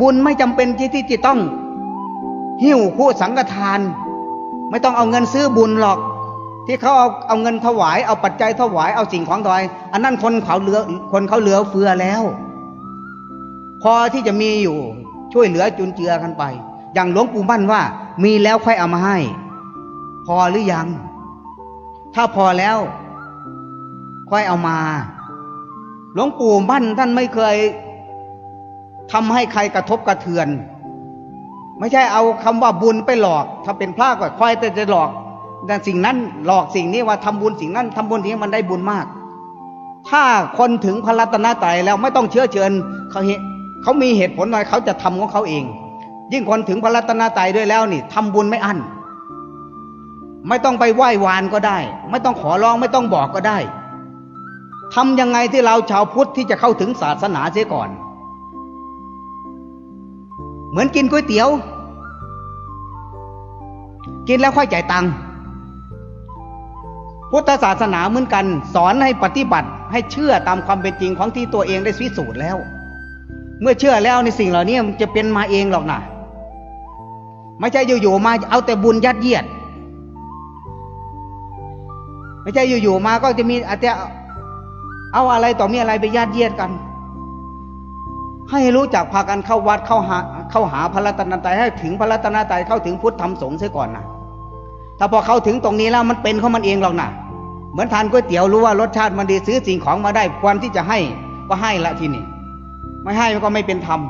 บุญไม่จำเป็นที่ที่จะต้อง หิ้วผู้สังฆทาน ไม่ต้องเอาเงินซื้อบุญหรอก ที่เขาเอาเอาเงินถวาย เอาปัจจัยถวายเอาสิ่งของถวายอันนั้นคนเขาเหลือคนเขาเหลือเฟือแล้ว พอที่จะมีอยู่ช่วยเหลือจุนเจือกันไป อย่างหลวงปู่มั่นว่า มีแล้วค่อยเอามาให้ พอหรือยัง ถ้าพอแล้ว ค่อยเอามา หลวงปู่มั่นท่านไม่เคย ทำให้ใครกระทบกระเทือน ไม่ใช่เอาคำว่าบุญไปหลอก ถ้าเป็นพระก็คอยแต่จะหลอกแต่สิ่งนั้นหลอกสิ่งนี้ว่าทำบุญสิ่งนั้นทำบุญสิ่งนี้มันได้บุญมาก ถ้าคนถึงพระรัตนตรัยแล้วไม่ต้องเชื้อเชิญเขาเหเขามีเหตุผลหน่อยเขาจะทำของเขาเอง ยิ่งคนถึงพระรัตนตรัยด้วยแล้วนี่ทำบุญไม่อั้นไม่ต้องไปไหว้วานก็ได้ ไม่ต้องขอร้องไม่ต้องบอกก็ได้ทำยังไงที่เราชาวพุทธที่จะเข้าถึงศาสนาเสียก่อน เหมือนกินก๋วยเตี๋ยว กินแล้วค่อยจ่ายตังค์พุทธศาสนาเหมือนกัน สอนให้ปฏิบัติให้เชื่อตามความเป็นจริงของที่ตัวเองได้พิสูจน์แล้ว เมื่อเชื่อแล้วในสิ่งเหล่านี้มันจะเป็นมาเองหรอกนะไม่ใช่อยู่ๆมาเอาแต่บุญยัดเยียด ไม่ใช่อยู่ๆมาก็จะมีอาจจะเอาอะไรต่อมีอะไรไปยัดเยียดกัน ให้รู้จักพากันเข้าวัดเข้าหาเข้าหาพระรัตนตรัยให้ถึงพระรัตนตรัยเข้าถึงพุทธธรรมสงฆ์เสียก่อนนะถ้าพอเข้าถึงตรงนี้แล้วมันเป็นของมันเองหรอกนะเหมือนทานก๋วยเตี๋ยวรู้ว่ารสชาติมันดีซื้อสิ่งของมาได้ควรที่จะให้ก็ให้ละทีนี้ไม่ให้มันก็ไม่เป็นธรรม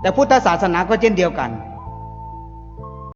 แต่พุทธศาสนาก็เช่นเดียวกัน